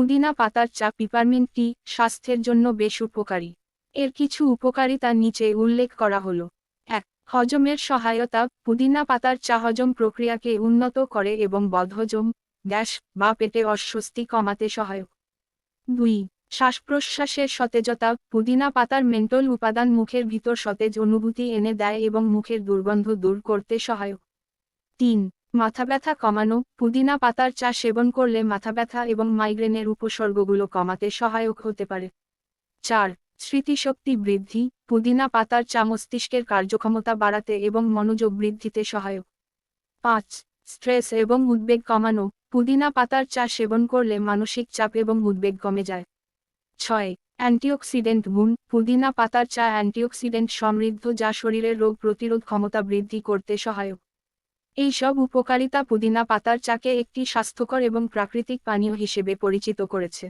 পুদিনা পাতার চা পিপারমিন্ট টি স্বাস্থ্যের জন্য বেশ উপকারী। এর কিছু উপকারিতা নিচে উল্লেখ করা হলো। এক, হজমের সহায়তা পুদিনা পাতার চা হজম প্রক্রিয়াকে উন্নত করে এবং বদহজম, গ্যাস বা পেটে অস্বস্তি কমাতে সহায়ক। দুই শ্বাস প্রশ্বাসের সতেজতা পুদিনা পাতার মেন্টল উপাদান মুখের ভিতর সতেজ অনুভূতি এনে দেয় এবং মুখের দুর্গন্ধ দূর করতে সহায়ক। তিন মাথা ব্যথা কমানো, পুদিনা পাতার চা সেবন করলে মাথা ব্যথা এবং মাইগ্রেনের উপসর্গগুলো কমাতে সহায়ক হতে পারে। চার, স্মৃতিশক্তি বৃদ্ধি, পুদিনা পাতার চা মস্তিষ্কের কার্যক্ষমতা বাড়াতে এবং মনোযোগ বৃদ্ধিতে সহায়ক। পাঁচ, স্ট্রেস এবং উদ্বেগ কমানো, পুদিনা পাতার চা সেবন করলে মানসিক চাপ এবং উদ্বেগ কমে যায়। ছয়, অ্যান্টিঅক্সিডেন্ট গুণ, পুদিনা পাতার চা অ্যান্টিঅক্সিডেন্ট সমৃদ্ধ যা শরীরের রোগ প্রতিরোধ ক্ষমতা বৃদ্ধি করতে সহায়ক। এই সব উপকারিতা পুদিনা পাতার চাকে একটি স্বাস্থ্যকর এবং প্রাকৃতিক পানীয় হিসেবে পরিচিত করেছে।